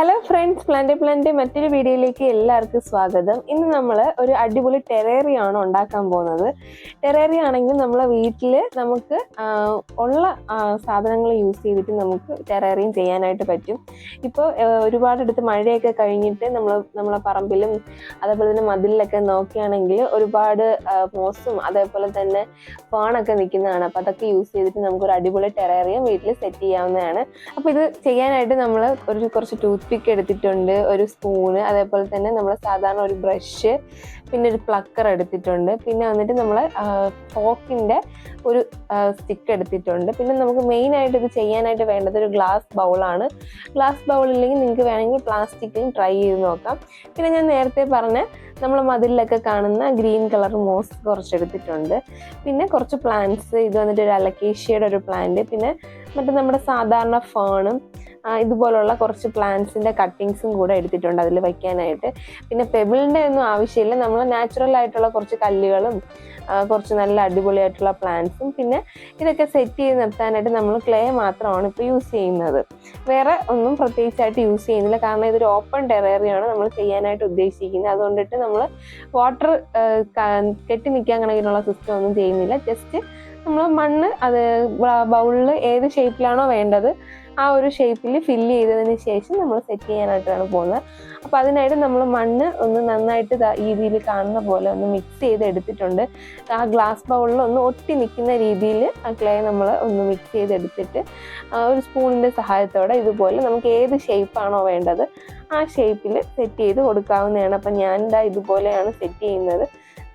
Hello friends plant plant മറ്റൊരു വീഡിയോയിലേക്ക് എല്ലാവർക്കും സ്വാഗതം. ഇന്ന് നമ്മൾ ഒരു അടിപൊളി ടെറേറി ആണ് ഉണ്ടാക്കാൻ പോകുന്നത്. ടെറേറി ആണെങ്കിൽ നമ്മളെ വീട്ടിൽ നമുക്ക് ഉള്ള സാധനങ്ങൾ യൂസ് ചെയ്തിട്ട് നമുക്ക് ടെറേറിയും ചെയ്യാനായിട്ട് പറ്റും. ഇപ്പോൾ ഒരുപാടെടുത്ത് മഴയൊക്കെ കഴിഞ്ഞിട്ട് നമ്മൾ നമ്മളെ പറമ്പിലും അതേപോലെ തന്നെ മതിലിലൊക്കെ നോക്കുകയാണെങ്കിൽ ഒരുപാട് മോസും അതേപോലെ തന്നെ ഫാണൊക്കെ നിൽക്കുന്നതാണ്. അപ്പോൾ അതൊക്കെ യൂസ് ചെയ്തിട്ട് നമുക്കൊരു അടിപൊളി ടെറേറിയം വീട്ടിൽ സെറ്റ് ചെയ്യാവുന്നതാണ്. അപ്പോൾ ഇത് ചെയ്യാനായിട്ട് നമ്മൾ ഒരു കുറച്ച് ടൂത്ത് പിക്ക് എടുത്തിട്ടുണ്ട്. ഒരു സ്പൂണ് അതേപോലെ തന്നെ നമ്മൾ സാധാരണ ഒരു ബ്രഷ് പിന്നെ ഒരു പ്ലക്കർ എടുത്തിട്ടുണ്ട്. പിന്നെ വന്നിട്ട് നമ്മൾ ഫോക്കിന്റെ ഒരു സ്റ്റിക്ക് എടുത്തിട്ടുണ്ട്. പിന്നെ നമുക്ക് മെയിൻ ആയിട്ട് ഇത് ചെയ്യാനായിട്ട് വേണ്ടത് ഒരു ഗ്ലാസ് ബൗളാണ് ഗ്ലാസ് ബൗൾ ഇല്ലെങ്കിൽ നിങ്ങൾക്ക് വേണമെങ്കിൽ പ്ലാസ്റ്റിക്കിലും ട്രൈ ചെയ്ത് നോക്കാം. പിന്നെ ഞാൻ നേരത്തെ പറഞ്ഞ നമ്മൾ മതിലിലൊക്കെ കാണുന്ന ഗ്രീൻ കളർ മോസ് കുറച്ച് എടുത്തിട്ടുണ്ട് പിന്നെ കുറച്ച് പ്ലാന്റ്സ് ഇത് വന്നിട്ട് ഒരു അലക്കേഷ്യയുടെ ഒരു പ്ലാന്റ് പിന്നെ മറ്റേ നമ്മുടെ സാധാരണ ഫേണും ഇതുപോലുള്ള കുറച്ച് പ്ലാന്റ്സിന്റെ കട്ടിങ്സും കൂടെ എടുത്തിട്ടുണ്ട് അതിൽ വയ്ക്കാനായിട്ട്. പിന്നെ പെബിളിന്റെ ഒന്നും ആവശ്യമില്ല. നമ്മൾ നാച്ചുറൽ ആയിട്ടുള്ള കുറച്ച് കല്ലുകളും കുറച്ച് നല്ല അടിപൊളിയായിട്ടുള്ള പ്ലാന്റ്സും പിന്നെ ഇതൊക്കെ സെറ്റ് ചെയ്ത് നിർത്താനായിട്ട് നമ്മൾ ക്ലേ മാത്രമാണ് ഇപ്പോൾ യൂസ് ചെയ്യുന്നത്. വേറെ ഒന്നും പ്രത്യേകിച്ചായിട്ട് യൂസ് ചെയ്യുന്നില്ല. കാരണം ഇതൊരു ഓപ്പൺ ടെറേറിയാണ് നമ്മൾ ചെയ്യാനായിട്ട് ഉദ്ദേശിക്കുന്നത്. അതുകൊണ്ടിട്ട് നമ്മൾ വാട്ടർ കെട്ടി നിൽക്കാൻ കണക്കിനുള്ള സിസ്റ്റം ഒന്നും ചെയ്യുന്നില്ല. ജസ്റ്റ് നമ്മൾ മണ്ണ് അത് ബൗളിൽ ഏത് ഷേപ്പിലാണോ വേണ്ടത് ആ ഒരു ഷേപ്പിൽ ഫില്ല് ചെയ്തതിന് ശേഷം നമ്മൾ സെറ്റ് ചെയ്യാനായിട്ടാണ് പോകുന്നത്. അപ്പം അതിനായിട്ട് നമ്മൾ മണ്ണ് ഒന്ന് നന്നായിട്ട് ഈ രീതിയിൽ കാണുന്ന പോലെ ഒന്ന് മിക്സ് ചെയ്ത് എടുത്തിട്ടുണ്ട്. ആ ഗ്ലാസ് ബൗളിൽ ഒന്ന് ഒട്ടി നിൽക്കുന്ന രീതിയിൽ ആ ക്ലേ നമ്മൾ ഒന്ന് മിക്സ് ചെയ്തെടുത്തിട്ട് ഒരു സ്പൂണിന്റെ സഹായത്തോടെ ഇതുപോലെ നമുക്ക് ഏത് ഷേപ്പാണോ വേണ്ടത് ആ ഷേപ്പിൽ സെറ്റ് ചെയ്ത് കൊടുക്കാവുന്നതാണ്. അപ്പം ഞാൻ ഇതാ ഇതുപോലെയാണ് സെറ്റ് ചെയ്യുന്നത്.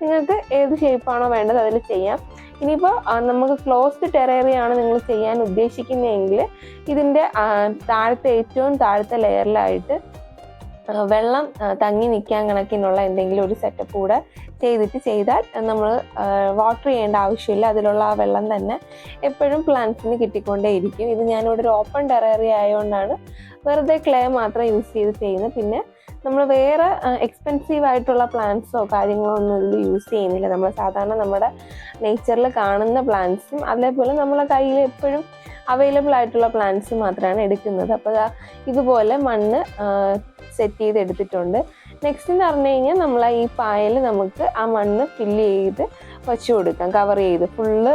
നിങ്ങൾക്ക് ഏത് ഷേപ്പാണോ വേണ്ടത് അതിൽ ചെയ്യാം. ഇനിയിപ്പോൾ നമുക്ക് ക്ലോസ്ഡ് ടെറേറിയ ആണ് നിങ്ങൾ ചെയ്യാൻ ഉദ്ദേശിക്കുന്നതെങ്കിൽ ഇതിന്റെ താഴത്തെ ഏറ്റവും താഴത്തെ ലെയറിലായിട്ട് വെള്ളം തങ്ങി നിൽക്കാൻ കണക്കിനുള്ള എന്തെങ്കിലും ഒരു സെറ്റപ്പ് കൂടെ ചെയ്തിട്ട് ചെയ്താൽ നമ്മൾ വാട്ടർ ചെയ്യേണ്ട ആവശ്യമില്ല. അതിലുള്ള ആ വെള്ളം തന്നെ എപ്പോഴും പ്ലാന്റ്സിന് കിട്ടിക്കൊണ്ടേയിരിക്കും. ഇത് ഞാനിവിടെ ഒരു ഓപ്പൺ ടെറേറിയ ആയതുകൊണ്ടാണ് വെറുതെ ക്ലേ മാത്രം യൂസ് ചെയ്ത് ചെയ്യുന്നത്. പിന്നെ നമ്മൾ വേറെ എക്സ്പെൻസീവ് ആയിട്ടുള്ള പ്ലാന്റ്സോ കാര്യങ്ങളോ ഒന്നും ഇതിൽ യൂസ് ചെയ്യുന്നില്ല. നമ്മൾ സാധാരണ നമ്മുടെ നേച്ചറിൽ കാണുന്ന പ്ലാന്റ്സും അതേപോലെ നമ്മളെ കയ്യിൽ എപ്പോഴും അവൈലബിൾ ആയിട്ടുള്ള പ്ലാന്റ്സ് മാത്രമാണ് എടുക്കുന്നത്. അപ്പോൾ ഇതുപോലെ മണ്ണ് സെറ്റ് ചെയ്ത് എടുത്തിട്ടുണ്ട് നെക്സ്റ്റ് എന്ന് പറഞ്ഞു കഴിഞ്ഞാൽ നമ്മൾ ഈ പായൽ നമുക്ക് ആ മണ്ണ് ഫില്ല് ചെയ്ത് വെച്ച് കൊടുക്കാം. കവർ ചെയ്ത് ഫുള്ള്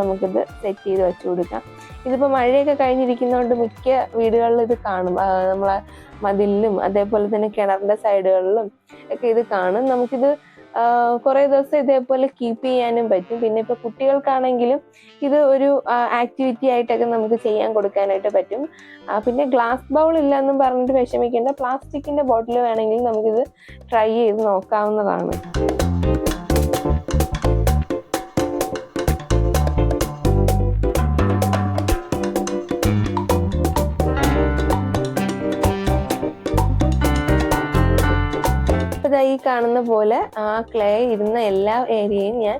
നമുക്കിത് സെറ്റ് ചെയ്ത് വെച്ച് കൊടുക്കാം. ഇതിപ്പോൾ മഴയൊക്കെ കഴിഞ്ഞിരിക്കുന്നതുകൊണ്ട് മിക്ക വീടുകളിലും ഇത് കാണും. നമ്മളെ മതിലിലും അതേപോലെ തന്നെ കിണറിന്റെ സൈഡുകളിലും ഒക്കെ ഇത് കാണും. നമുക്കിത് കുറേ ദിവസം ഇതേപോലെ കീപ്പ് ചെയ്യാനും പറ്റും. പിന്നെ ഇപ്പോൾ കുട്ടികൾക്കാണെങ്കിലും ഇത് ഒരു ആക്ടിവിറ്റി ആയിട്ടൊക്കെ നമുക്ക് ചെയ്യാൻ കൊടുക്കാനായിട്ട് പറ്റും. പിന്നെ ഗ്ലാസ് ബൗൾ ഇല്ല എന്നും പറഞ്ഞിട്ട് വിഷമിക്കേണ്ട. പ്ലാസ്റ്റിക്കിന്റെ ബോട്ടിൽ വേണമെങ്കിൽ നമുക്കിത് ട്രൈ ചെയ്ത് നോക്കാവുന്നതാണ്. ദാ ഈ കാണുന്ന പോലെ ആ ക്ലേ ഇരുന്ന എല്ലാ ഏരിയയും ഞാൻ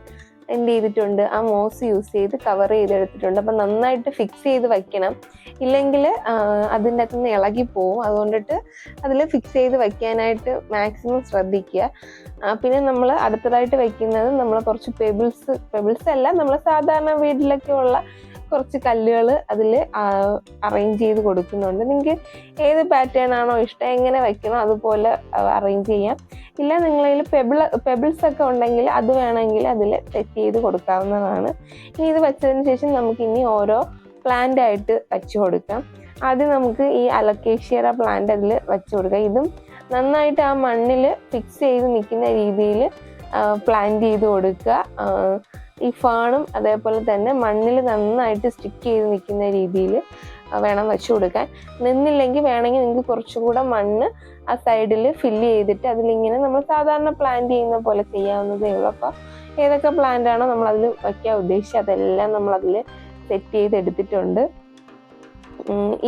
എന്ത് ചെയ്തിട്ടുണ്ട് ആ മോസ് യൂസ് ചെയ്ത് കവർ ചെയ്തെടുത്തിട്ടുണ്ട്. അപ്പം നന്നായിട്ട് ഫിക്സ് ചെയ്ത് വയ്ക്കണം. ഇല്ലെങ്കിൽ അതിന്റെ അകത്ത് നിന്ന് ഇളകി പോവും. അതുകൊണ്ടിട്ട് അതിൽ ഫിക്സ് ചെയ്ത് വയ്ക്കാനായിട്ട് മാക്സിമം ശ്രദ്ധിക്കുക. പിന്നെ നമ്മൾ അടുത്തതായിട്ട് വയ്ക്കുന്നത് നമ്മൾ കുറച്ച് പെബിൾസ് പെബിൾസ് അല്ല നമ്മൾ സാധാരണ വീട്ടിലൊക്കെ ഉള്ള കുറച്ച് കല്ലുകൾ അതിൽ അറേഞ്ച് ചെയ്ത് കൊടുക്കുന്നുണ്ട്. നിങ്ങൾക്ക് ഏത് പാറ്റേൺ ആണോ ഇഷ്ടം എങ്ങനെ വയ്ക്കണോ അതുപോലെ അറേഞ്ച് ചെയ്യാം. ഇല്ല നിങ്ങളതിൽ പെബിൾ പെബിൾസ് ഒക്കെ ഉണ്ടെങ്കിൽ അത് വേണമെങ്കിൽ അതിൽ സെറ്റ് ചെയ്ത് കൊടുക്കാവുന്നതാണ്. ഇനി ഇത് വെച്ചതിന് ശേഷം നമുക്ക് ഇനി ഓരോ പ്ലാന്റ് ആയിട്ട് വെച്ച് കൊടുക്കാം. ആദ്യം നമുക്ക് ഈ അലക്കേഷ്യറ പ്ലാന്റ് അതിൽ വെച്ച് കൊടുക്കാം. ഇതും നന്നായിട്ട് ആ മണ്ണിൽ ഫിക്സ് ചെയ്ത് നിൽക്കുന്ന രീതിയിൽ പ്ലാന്റ് ചെയ്ത് കൊടുക്കുക. ഈ ഫാണും അതേപോലെ തന്നെ മണ്ണിൽ നന്നായിട്ട് സ്റ്റിക്ക് ചെയ്ത് നിൽക്കുന്ന രീതിയിൽ വേണം വെച്ച് കൊടുക്കാൻ. നിന്നില്ലെങ്കിൽ വേണമെങ്കിൽ നിങ്ങൾക്ക് കുറച്ചുകൂടെ മണ്ണ് ആ സൈഡിൽ ഫില്ല് ചെയ്തിട്ട് അതിലിങ്ങനെ നമ്മൾ സാധാരണ പ്ലാന്റ് ചെയ്യുന്ന പോലെ ചെയ്യാവുന്നതേ ഉള്ളൂ. അപ്പോൾ ഏതൊക്കെ പ്ലാന്റ് ആണോ നമ്മൾ അതിൽ വയ്ക്കാൻ ഉദ്ദേശിച്ചത് അതെല്ലാം നമ്മൾ അതിൽ സെറ്റ് ചെയ്തെടുത്തിട്ടുണ്ട്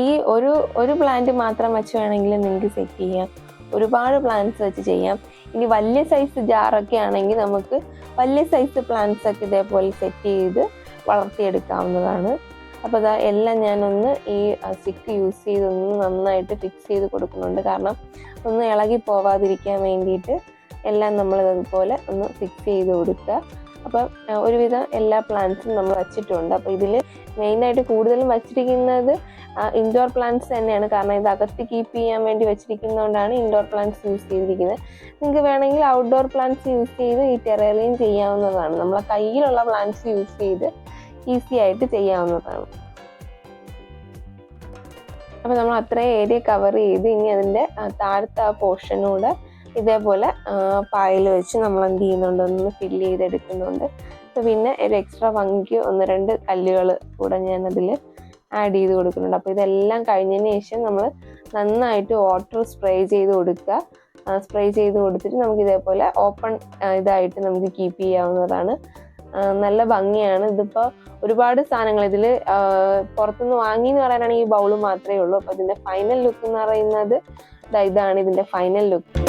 ഈ ഒരു ഒരു പ്ലാന്റ് മാത്രം വെച്ച് വേണമെങ്കിൽ നിങ്ങൾക്ക് സെറ്റ് ചെയ്യാം. ഒരുപാട് പ്ലാന്റ്സ് വെച്ച് ചെയ്യാം. ഇനി വലിയ സൈസ് ജാറൊക്കെ ആണെങ്കിൽ നമുക്ക് വലിയ സൈസ് പ്ലാന്റ്സ് ഒക്കെ ഇതേപോലെ സെറ്റ് ചെയ്ത് വളർത്തിയെടുക്കാവുന്നതാണ്. അപ്പോൾ അതാ എല്ലാം ഞാനൊന്ന് ഈ സിക്ക് യൂസ് ചെയ്തൊന്ന് നന്നായിട്ട് ഫിക്സ് ചെയ്ത് കൊടുക്കുന്നുണ്ട്. കാരണം ഒന്ന് ഇളകി പോവാതിരിക്കാൻ വേണ്ടിയിട്ട് എല്ലാം നമ്മൾ ഇതുപോലെ ഒന്ന് ഫിക്സ് ചെയ്ത് കൊടുക്കുക. അപ്പം ഒരുവിധം എല്ലാ പ്ലാന്റ്സും നമ്മൾ വച്ചിട്ടുണ്ട്. അപ്പോൾ ഇതിൽ മെയിനായിട്ട് കൂടുതലും വച്ചിരിക്കുന്നത് ഇൻഡോർ പ്ലാന്റ്സ് തന്നെയാണ്. കാരണം ഇത് അകത്ത് കീപ്പ് ചെയ്യാൻ വേണ്ടി വെച്ചിരിക്കുന്നതുകൊണ്ടാണ് ഇൻഡോർ പ്ലാന്റ്സ് യൂസ് ചെയ്തിരിക്കുന്നത്. നിങ്ങൾക്ക് വേണമെങ്കിൽ ഔട്ട്ഡോർ പ്ലാന്റ്സ് യൂസ് ചെയ്ത് ഈ ടെറേറിയം ചെയ്യാവുന്നതാണ്. നമ്മളെ കയ്യിലുള്ള പ്ലാന്റ്സ് യൂസ് ചെയ്ത് ഈസി ആയിട്ട് ചെയ്യാവുന്നതാണ്. അപ്പോൾ നമ്മൾ അത്രയും ഏരിയ കവർ ചെയ്ത് ഇനി അതിന്റെ ആ, താഴത്തെ ആ പോർഷനൂടെ ഇതേപോലെ പായൽ വെച്ച് നമ്മൾ എന്ത് ചെയ്യുന്നുണ്ട്? ഒന്ന് ഫില്ല് ചെയ്തെടുക്കുന്നുണ്ട്. പിന്നെ ഒരു എക്സ്ട്രാ വങ്കി ഒന്ന് രണ്ട് കല്ലുകൾ കൂടെ ഞാൻ അതിൽ ആഡ് ചെയ്ത് കൊടുക്കുന്നുണ്ട്. അപ്പോൾ ഇതെല്ലാം കഴിഞ്ഞതിന് ശേഷം നമ്മൾ നന്നായിട്ട് വാട്ടർ സ്പ്രേ ചെയ്ത് കൊടുക്കുക. സ്പ്രേ ചെയ്ത് കൊടുത്തിട്ട് നമുക്ക് ഇതേപോലെ ഓപ്പൺ ഇതായിട്ട് നമുക്ക് കീപ്പ് ചെയ്യാവുന്നതാണ്. നല്ല ഭംഗിയാണ്. ഇതിപ്പോൾ ഒരുപാട് സാധനങ്ങൾ ഇതിൽ പുറത്തുനിന്ന് വാങ്ങി എന്ന് പറയാനാണെങ്കിൽ ഈ ബൗൾ മാത്രമേ ഉള്ളൂ. അപ്പോൾ ഇതിന്റെ ഫൈനൽ ലുക്ക് എന്ന് പറയുന്നത് ഇതാണ് ഇതിന്റെ ഫൈനൽ ലുക്ക്